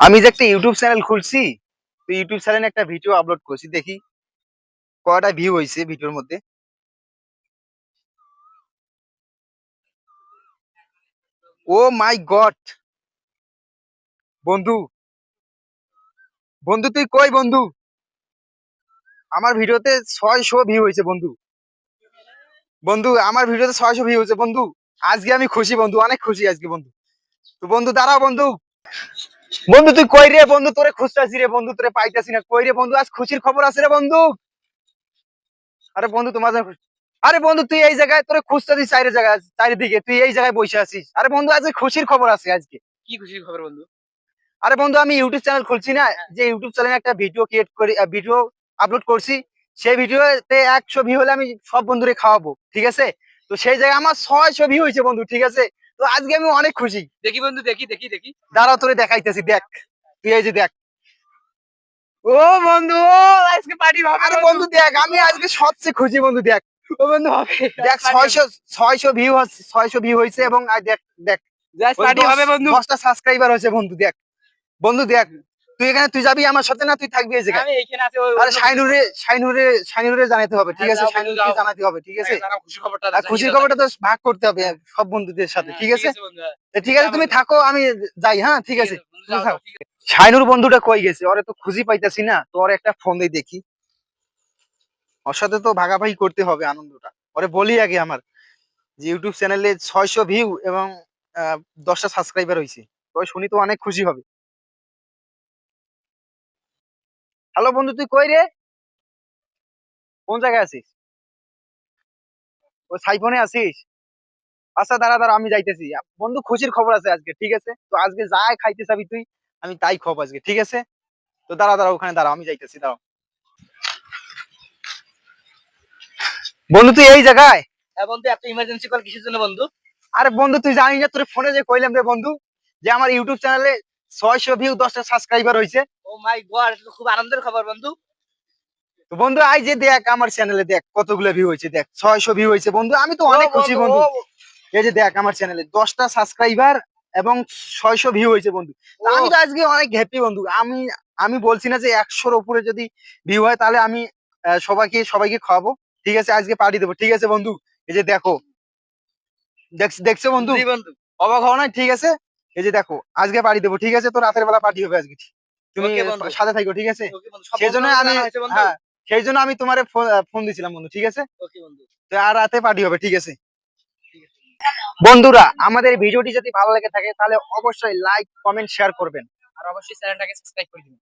আমি যে একটা ইউটিউব চ্যানেল খুলছি, তো ইউটিউব চ্যানেলে একটা ভিডিও আপলোড করছি, দেখি কয়টা ভিউ হয়েছে ভিডিওর মধ্যে। ও মাই গড বন্ধু বন্ধু তুই কই বন্ধু? আমার ভিডিওতে ছয়শো ভিউ হয়েছে বন্ধু। বন্ধু, আমার ভিডিওতে ছয়শো ভিউ হয়েছে বন্ধু। আজকে আমি খুশি বন্ধু, অনেক খুশি আজকে বন্ধু। তো বন্ধু, দাঁড়াও বন্ধু। বন্ধু তুই কই রে বন্ধু? তোরে খুঁজতাছি রে বন্ধু তোরে পাইতাছি না। কই রে বন্ধু? আজ খুশির খবর আছে রে বন্ধু? আরে বন্ধু তোমার জন্য আরে বন্ধু তুই এই জায়গায় তোরে খুঁজতাছি চারি জায়গায় চারিদিকে। তুই এই জায়গায় বসে আছিস। আরে বন্ধু আজকে খুশির খবর আছে আজকে। কি খুশির খবর বন্ধু? আরে বন্ধু আমি ইউটিউব চ্যানেল খুলছি না। যে ইউটিউব চ্যানেলে একটা ভিডিও ক্রিয়েট করি ভিডিও আপলোড করছি সেই ভিডিওতে একশো ভিউ হলে আমি সব বন্ধুরে খাওয়াবো ঠিক আছে? তো সেই জায়গায় আমার ছয়শো ভিউ হয়েছে বন্ধু ঠিক আছে? তো আজকে আমি অনেক খুশি। দেখি বন্ধু দেখি দেখি দেখি। দাঁড়াও তোরে দেখাইতেছি দেখ। তুই এই যে দেখ। ও বন্ধু আজকে পার্টি হবে আরে বন্ধু। দেখ আমি আজকে সবচেয়ে খুশি বন্ধু দেখ। ও বন্ধু হবে। দেখ 600 600 ভিউ ছয়শো ভিউ হইছে এবং আই দেখ দেখ। পার্টি হবে বন্ধু। দশটা সাবস্ক্রাইবার হয়েছে বন্ধু দেখ। বন্ধু দেখ তুই এখানে তুই যাবি আমার সাথে না তুই থাকবি এই জায়গায়? আমি এইখানে আছি আরে শাইনুরে শাইনুরে শাইনুরে জানাতে হবে ঠিক হ্যাঁ, আছে? শাইনুরকে। জানাতে হবে ঠিক আছে? খুশি খবরটা খুশির খবরটা তো ভাগ করতে হবে সব বন্ধুদের সাথে ঠিক আছে? ঠিক আছে তুমি থাকো আমি যাই হ্যাঁ ঠিক আছে। শাইনুর বন্ধুটা কই গেছে? ওরে তো খুঁজি পাইতাছি না তো ওর একটা ফোন দিয়ে দেখি। ওর সাথে তো ভাগাভাগি করতে হবে আনন্দটা। ওরে বলি আগে আমার যে ইউটিউব চ্যানেলে ছয়শো ভিউ এবং আহ, দশটা সাবস্ক্রাইবার হয়েছে তো শুনি তো অনেক খুশি হবে। হ্যালো বন্ধু তুই কই রে? কোন জায়গায় আছিস? ও সাইফোনে আছিস? আচ্ছা দাঁড়া দাঁড়া আমি যাইতেছি। বন্ধু খুশির খবর আছে আজকে ঠিক আছে? তো আজকে যাই খাইতে চাবি তুই আমি তাই খব আজকে ঠিক আছে? তো দাঁড়া দাঁড়া ওখানে দাঁড়া আমি যাইতেছি দাঁড়াও বন্ধু তুই এই জায়গায়? হ্যাঁ বন্ধু এত ইমার্জেন্সি কল কিসের জন্য বন্ধু? আরে বন্ধু তুই জানিস না তোর ফোনে যে কইলাম রে বন্ধু যে আমার ইউটিউব চ্যানেলে ছয়শো ভিউ দশটা সাবস্ক্রাইবার হয়েছে ও মাই গড এটা তো খুব আনন্দের খবর বন্ধু। তো বন্ধু আই যে দেখ আমার চ্যানেলে দেখ কতগুলো ভিউ হয়েছে দেখ ছয়শো ভিউ হয়েছে বন্ধু। আমি তো অনেক খুশি বন্ধু। এই যে দেখ আমার চ্যানেলে দশটা সাবস্ক্রাইবার এবং ছয়শো ভিউ হয়েছে বন্ধু। আমি তো আজকে অনেক হ্যাপি বন্ধু। আমি আমি বলছি না যে একশোর উপরে যদি ভিউ হয় তাহলে আমি সবাইকে সবাইকে খাওয়াবো। ঠিক আছে আজকে পার্টি দেবো। ঠিক আছে বন্ধু? এই যে দেখো। দেখ- দেখছ বন্ধু? অবাক হও না ঠিক আছে? এই যে দেখো আজকে পার্টি দেবো। ঠিক আছে? তো রাতের বেলা পার্টি হবে আজকে। তুমি। সাথে থাকো ঠিক আছে? সব সেই জন্য আমি হ্যাঁ সেই জন্য আমি তোমার ফোন দিছিলাম বন্ধু ঠিক আছে? তো আর রাতে পার্টি হবে ঠিক আছে? বন্ধুরা আমাদের ভিডিওটি যদি ভালো লেগে থাকে তাহলে অবশ্যই লাইক কমেন্ট শেয়ার করবেন। আর অবশ্যই চ্যানেলটাকে সাবস্ক্রাইব করে দিবেন।